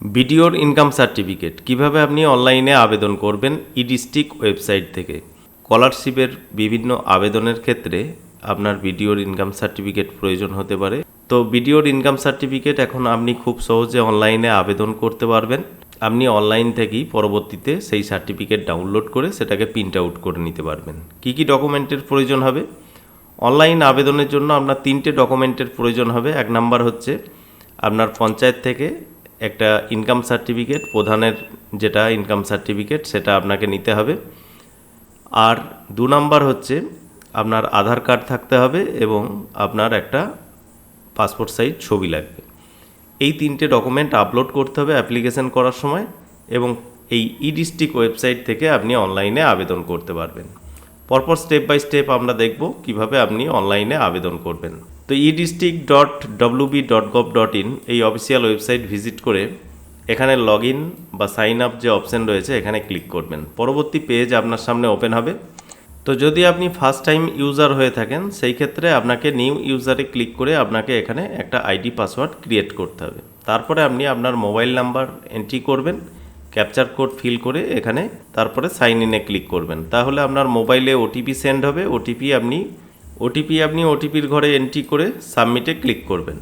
বিডিওর income certificate. কীভাবে আপনি অনলাইনে আবেদন করবেন ই ডিস্ট্রিক্ট ওয়েবসাইট থেকে? স্কলারশিপের বিভিন্ন আবেদনের ক্ষেত্রে আপনার বিডিওর ইনকাম সার্টিফিকেট প্রয়োজন হতে পারে। তো বিডিওর ইনকাম সার্টিফিকেট এখন আপনি খুব সহজে অনলাইনে আবেদন করতে পারবেন। আপনি অনলাইন থেকেই পরবর্তীতে সেই সার্টিফিকেট ডাউনলোড করে সেটাকে প্রিন্ট আউট করে নিতে পারবেন। কি কি ডকুমেন্টের প্রয়োজন হবে? অনলাইন আবেদনের জন্য আপনার তিনটে ডকুমেন্টের প্রয়োজন হবে। এক নাম্বার হচ্ছে আপনার পঞ্চায়েত থেকে একটা ইনকাম সার্টিফিকেট প্রধানের যেটা ইনকাম সার্টিফিকেট সেটা আপনাকে নিতে হবে। আর দু নাম্বার হচ্ছে, আপনার আধার কার্ড থাকতে হবে এবং আপনার একটা পাসপোর্ট সাইজ ছবি লাগবে। এই তিনটে ডকুমেন্ট আপলোড করতে হবে অ্যাপ্লিকেশন করার সময় এবং এই ই ডিস্ট্রিক্ট ওয়েবসাইট থেকে আপনি অনলাইনে আবেদন করতে পারবেন। পরপর স্টেপ বাই স্টেপ আমরা দেখব কীভাবে আপনি অনলাইনে আবেদন করবেন। তো E district dot WB dot gov dot in এই অফিসিয়াল ওয়েবসাইট ভিজিট করে এখানে লগ ইন বা সাইন আপ যে অপশন রয়েছে, এখানে ক্লিক করবেন। পরবর্তী পেজ আপনার সামনে ওপেন হবে। তো যদি আপনি ফার্স্ট টাইম ইউজার হয়ে থাকেন, সেই ক্ষেত্রে আপনাকে নিউ ইউজারে ক্লিক করে আপনাকে এখানে একটা আইডি পাসওয়ার্ড ক্রিয়েট করতে হবে। তারপরে আপনি আপনার মোবাইল নাম্বার এন্ট্রি করবেন ক্যাপচার কোড ফিল করে এখানে তারপরে সাইন ইনে ক্লিক করবেন। তাহলে আপনার মোবাইলে ওটিপি সেন্ড হবে। ওটিপি আপনি ওটিপি আপনি ওটিপির ঘরে এন্ট্রি করে সাবমিটে ক্লিক করবেন।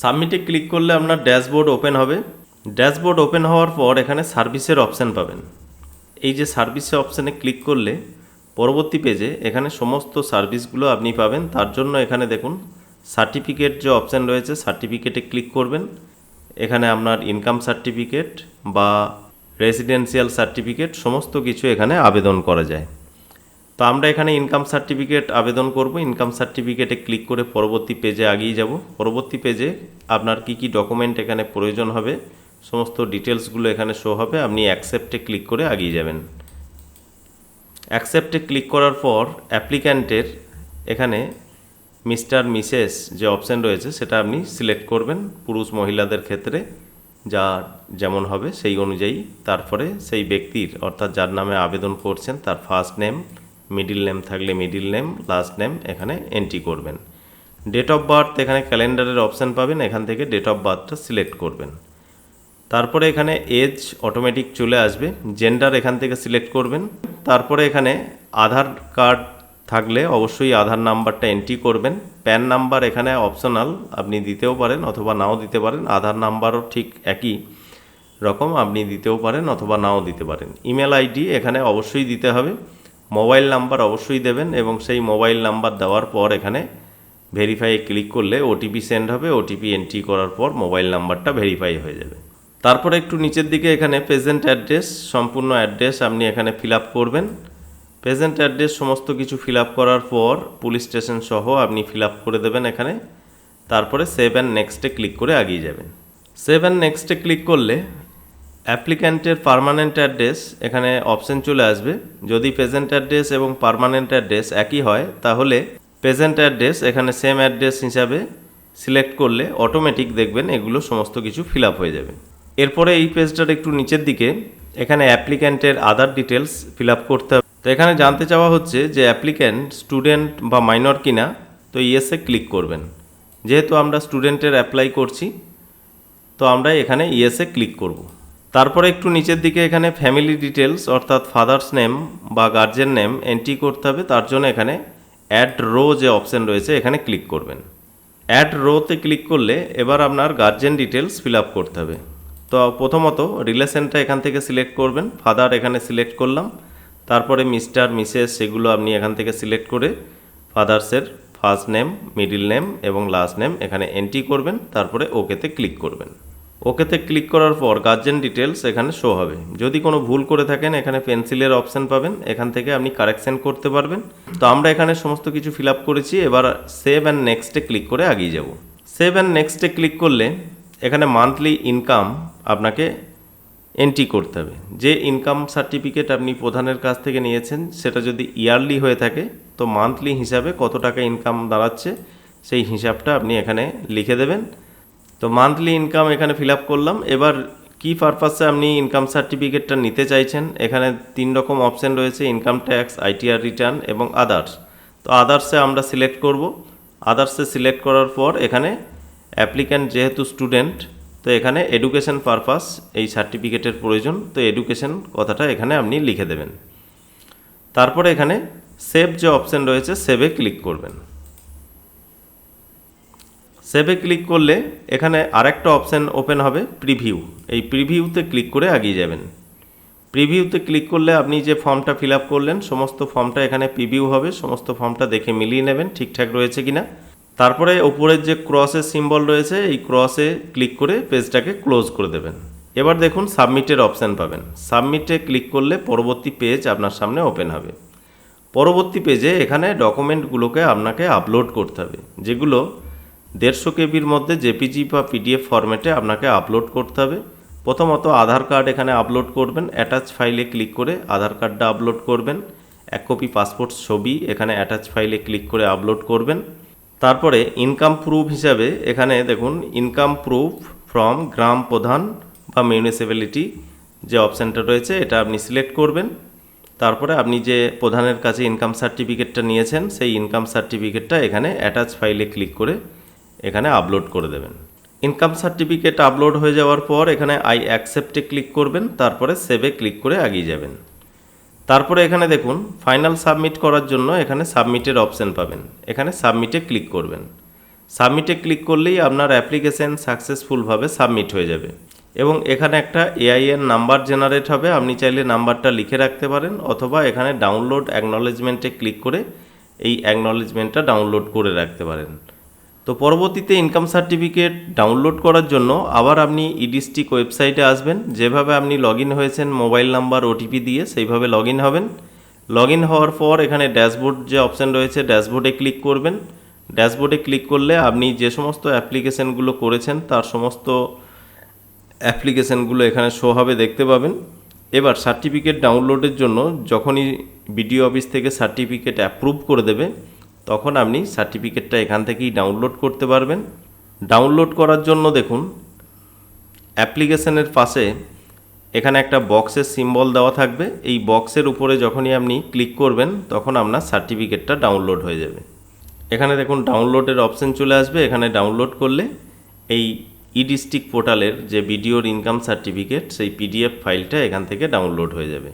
সাবমিটে ক্লিক করলে আপনার ড্যাশবোর্ড ওপেন হবে। ড্যাশবোর্ড ওপেন হওয়ার পর এখানে সার্ভিসের অপশান পাবেন। এই যে সার্ভিসে অপশানে ক্লিক করলে পরবর্তী পেজে এখানে সমস্ত সার্ভিসগুলো আপনি পাবেন। তার জন্য এখানে দেখুন সার্টিফিকেট যে অপশান রয়েছে সার্টিফিকেটে ক্লিক করবেন। এখানে আপনার ইনকাম সার্টিফিকেট বা রেসিডেন্সিয়াল সার্টিফিকেট সমস্ত কিছু এখানে আবেদন করা যায়। তো আমরা এখানে ইনকাম সার্টিফিকেট আবেদন করব। ইনকাম সার্টিফিকেটে ক্লিক করে পরবর্তী পেজে আগিয়ে যাব। পরবর্তী পেজে আপনার কি কি ডকুমেন্ট এখানে প্রয়োজন হবে, সমস্ত ডিটেলসগুলো এখানে শো হবে। আপনি অ্যাকসেপ্টে ক্লিক করে আগিয়ে যাবেন। অ্যাকসেপ্টে ক্লিক করার পর অ্যাপ্লিক্যান্টের এখানে মিস্টার মিসেস যে অপশান রয়েছে, সেটা আপনি সিলেক্ট করবেন পুরুষ, মহিলাদের ক্ষেত্রে, যা যেমন হবে সেই অনুযায়ী। তারপরে সেই ব্যক্তির, অর্থাৎ যার নামে আবেদন করছেন, তার ফার্স্ট নেম মিডিল নেম থাকলে মিডিল নেম লাস্ট নেম এখানে এন্ট্রি করবেন। ডেট অফ বার্থ এখানে ক্যালেন্ডারের অপশান পাবেন, এখান থেকে ডেট অফ বার্থটা সিলেক্ট করবেন। তারপরে এখানে এজ অটোমেটিক চলে আসবে জেন্ডার এখান থেকে সিলেক্ট করবেন। তারপরে এখানে আধার কার্ড থাকলে অবশ্যই আধার নাম্বারটা এন্ট্রি করবেন। প্যান নাম্বার এখানে অপশনাল আপনি দিতেও পারেন অথবা নাও দিতে পারেন, আধার নাম্বারও ঠিক একই রকম, আপনি দিতেও পারেন অথবা নাও দিতে পারেন। ইমেল আইডি এখানে অবশ্যই দিতে হবে। মোবাইল নাম্বার অবশ্যই দেবেন এবং সেই মোবাইল নাম্বার দেওয়ার পর এখানে ভেরিফাই ক্লিক করলে ওটিপি সেন্ড হবে ওটিপি এন্ট্রি করার পর মোবাইল নাম্বারটা ভেরিফাই হয়ে যাবে। তারপরে একটু নিচের দিকে এখানে প্রেজেন্ট অ্যাড্রেস সম্পূর্ণ অ্যাড্রেস আপনি এখানে ফিল আপ করবেন। প্রেজেন্ট অ্যাড্রেস সমস্ত কিছু ফিল আপ করার পর পুলিশ স্টেশন সহ আপনি ফিল আপ করে দেবেন এখানে। তারপরে সেভ অ্যান্ড নেক্সটে ক্লিক করে এগিয়ে যাবেন। সেভ অ্যান্ড নেক্সটে ক্লিক করলে অ্যাপ্লিক্যান্টের পারমানেন্ট অ্যাড্রেস এখানে অপশন চলে আসবে। যদি প্রেজেন্ট অ্যাড্রেস এবং পারমানেন্ট অ্যাড্রেস একই হয়, তাহলে প্রেজেন্ট অ্যাড্রেস এখানে সেম অ্যাড্রেস হিসাবে সিলেক্ট করলে অটোমেটিক দেখবেন এগুলো সমস্ত কিছু ফিল হয়ে যাবে। এরপরে এই পেজটার একটু নিচের দিকে এখানে অ্যাপ্লিক্যান্টের আদার ডিটেলস ফিল করতে হবে। তো এখানে জানতে চাওয়া হচ্ছে যে অ্যাপ্লিক্যান্ট স্টুডেন্ট বা মাইনর কিনা, তো ইয়েসে ক্লিক করবেন। যেহেতু আমরা স্টুডেন্টের অ্যাপ্লাই করছি, তো আমরা এখানে ইয়েসে ক্লিক করব। তারপরে একটু নিচের দিকে এখানে ফ্যামিলি ডিটেলস অর্থাৎ ফাদার্স নেম বা গার্জেন নেম এন্ট্রি করতে হবে। তার জন্য এখানে অ্যাড রো যে অপশন রয়েছে, এখানে ক্লিক করবেন। অ্যাড রোতে ক্লিক করলে এবার আপনার গার্জেন ডিটেলস ফিল আপ করতে হবে। তো প্রথমত রিলেশনটা এখান থেকে সিলেক্ট করবেন। ফাদার এখানে সিলেক্ট করলাম। তারপরে মিস্টার মিসেস সেগুলো আপনি এখান থেকে সিলেক্ট করে ফাদার্সের ফার্স্ট নেম মিডিল নেম এবং লাস্ট নেম এখানে এন্ট্রি করবেন। তারপরে ওকেতে ক্লিক করবেন। ওকেতে ক্লিক করার পর গার্জেন ডিটেলস এখানে শো হবে। যদি কোনো ভুল করে থাকেন, এখানে পেন্সিলের অপশান পাবেন। এখান থেকে আপনি কারেকশন করতে পারবেন। তো আমরা এখানে সমস্ত কিছু ফিল আপ করেছি। এবার সেভ অ্যান্ড নেক্সটে ক্লিক করে এগিয়ে যাব। সেভ অ্যান্ড নেক্সটে ক্লিক করলে এখানে মান্থলি ইনকাম আপনাকে এন্ট্রি করতে হবে। যে ইনকাম সার্টিফিকেট আপনি প্রধানের কাছ থেকে নিয়েছেন, সেটা যদি ইয়ারলি হয়ে থাকে, তো মান্থলি হিসাবে কত টাকা ইনকাম দাঁড়াচ্ছে, সেই হিসাবটা আপনি এখানে লিখে দেবেন। তো মান্থলি ইনকাম এখানে ফিল আপ করলাম। এবার কি পারপাসে আপনি ইনকাম সার্টিফিকেটটা নিতে চাইছেন? এখানে তিন রকম অপশান রয়েছে ইনকাম ট্যাক্স আইটিআর রিটার্ন এবং আদার্স তো আদার্সে আমরা সিলেক্ট করব। আদার্সে সিলেক্ট করার পর এখানে অ্যাপ্লিক্যান্ট যেহেতু স্টুডেন্ট তো এখানে এডুকেশন পারপাস এই সার্টিফিকেটের প্রয়োজন। তো এডুকেশন কথাটা এখানে আপনি লিখে দেবেন। তারপরে এখানে সেভ যে অপশান রয়েছে সেভে ক্লিক করবেন। সেভে ক্লিক করলে এখানে আরেকটা অপশান ওপেন হবে প্রিভিউ এই প্রিভিউতে ক্লিক করে এগিয়ে যাবেন। প্রিভিউতে ক্লিক করলে আপনি যে ফর্মটা ফিল আপ করলেন, সমস্ত ফর্মটা এখানে প্রিভিউ হবে, সমস্ত ফর্মটা দেখে মিলিয়ে নেবেন, ঠিকঠাক রয়েছে কিনা। তারপরে ওপরের যে ক্রসের সিম্বল রয়েছে, এই ক্রসে ক্লিক করে পেজটাকে ক্লোজ করে দেবেন। এবার দেখুন সাবমিটের অপশান পাবেন। সাবমিটে ক্লিক করলে পরবর্তী পেজ আপনার সামনে ওপেন হবে। পরবর্তী পেজে এখানে ডকুমেন্টগুলোকে আপনাকে আপলোড করতে হবে, যেগুলো দেড়শো কেবির মধ্যে জেপিজি বা পিডিএফ ফরম্যাটে আপনাকে আপলোড করতে হবে। প্রথমত আধার কার্ড এখানে আপলোড করবেন, অ্যাটাচ ফাইলে ক্লিক করে আধার কার্ডটা আপলোড করবেন, এক কপি পাসপোর্ট ছবি এখানে অ্যাটাচ ফাইলে ক্লিক করে আপলোড করবেন। তারপরে ইনকাম প্রুফ হিসাবে এখানে দেখুন, ইনকাম প্রুফ ফ্রম গ্রাম প্রধান বা মিউনিসিপ্যালিটি যে অপশানটা রয়েছে, এটা আপনি সিলেক্ট করবেন। তারপরে আপনি যে প্রধানের কাছে ইনকাম সার্টিফিকেটটা নিয়েছেন, সেই ইনকাম সার্টিফিকেটটা এখানে অ্যাটাচ ফাইলে ক্লিক করে এখানে আপলোড করে দেবেন। ইনকাম সার্টিফিকেট আপলোড হয়ে যাওয়ার পর এখানে আই অ্যাকসেপ্টে ক্লিক করবেন, তারপরে সেভে ক্লিক করে এগিয়ে যাবেন। তারপরে এখানে দেখুন ফাইনাল সাবমিট করার জন্য এখানে সাবমিটের অপশান পাবেন। এখানে সাবমিটে ক্লিক করবেন। সাবমিটে ক্লিক করলেই আপনার অ্যাপ্লিকেশন সাকসেসফুলভাবে সাবমিট হয়ে যাবে। এবং এখানে একটা এআইএন নাম্বার জেনারেট হবে, আপনি চাইলে নাম্বারটা লিখে রাখতে পারেন, অথবা এখানে ডাউনলোড অ্যাকনলেজমেন্টে ক্লিক করে এই অ্যাকনলেজমেন্টটা ডাউনলোড করে রাখতে পারেন। তো পরবর্তীতে ইনকাম সার্টিফিকেট ডাউনলোড করার জন্য আবার আপনি ইডিস্টিক ওয়েবসাইটে আসবেন। যেভাবে আপনি লগ ইন হয়েছেন মোবাইল নাম্বার ওটিপি দিয়ে সেইভাবে লগ ইন হবেন। লগ ইন হওয়ার পর এখানে ড্যাশবোর্ড যে অপশান রয়েছে ড্যাশবোর্ডে ক্লিক করবেন। ড্যাশবোর্ডে ক্লিক করলে আপনি যে সমস্ত অ্যাপ্লিকেশানগুলো করেছেন, তার সমস্ত অ্যাপ্লিকেশানগুলো এখানে শো হবে দেখতে পাবেন। এবার সার্টিফিকেট ডাউনলোডের জন্য যখনই বিডিও অফিস থেকে সার্টিফিকেট অ্যাপ্রুভ করে দেবে তখন আপনি সার্টিফিকেটটা এখান থেকেই ডাউনলোড করতে পারবেন। ডাউনলোড করার জন্য দেখুন, অ্যাপ্লিকেশনের পাশে এখানে একটা বক্সের সিম্বল দেওয়া থাকবে। এই বক্সের উপরে যখনই আপনি ক্লিক করবেন, তখন আপনার সার্টিফিকেটটা ডাউনলোড হয়ে যাবে। এখানে দেখুন ডাউনলোডের অপশন চলে আসবে। এখানে ডাউনলোড করলে এই ই ডিস্ট্রিক্ট পোর্টালের যে ভিডিওর ইনকাম সার্টিফিকেট সেই পিডিএফ ফাইলটা এখান থেকে ডাউনলোড হয়ে যাবে।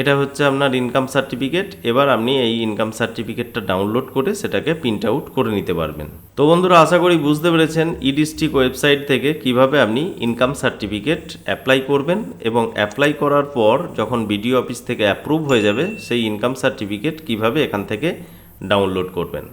এটা হচ্ছে আপনার ইনকাম সার্টিফিকেট এবার আপনি এই ইনকাম সার্টিফিকেটটা ডাউনলোড করে সেটাকে প্রিন্ট আউট করে নিতে পারবেন। তো বন্ধুরা, আশা করি বুঝতে পেরেছেন ই ডিস্ট্রিক্ট ওয়েবসাইট থেকে কীভাবে আপনি ইনকাম সার্টিফিকেট অ্যাপ্লাই করবেন এবং অ্যাপ্লাই করার পর যখন বিডিও অফিস থেকে অ্যাপ্রুভ হয়ে যাবে, সেই ইনকাম সার্টিফিকেট কীভাবে এখান থেকে ডাউনলোড করবেন।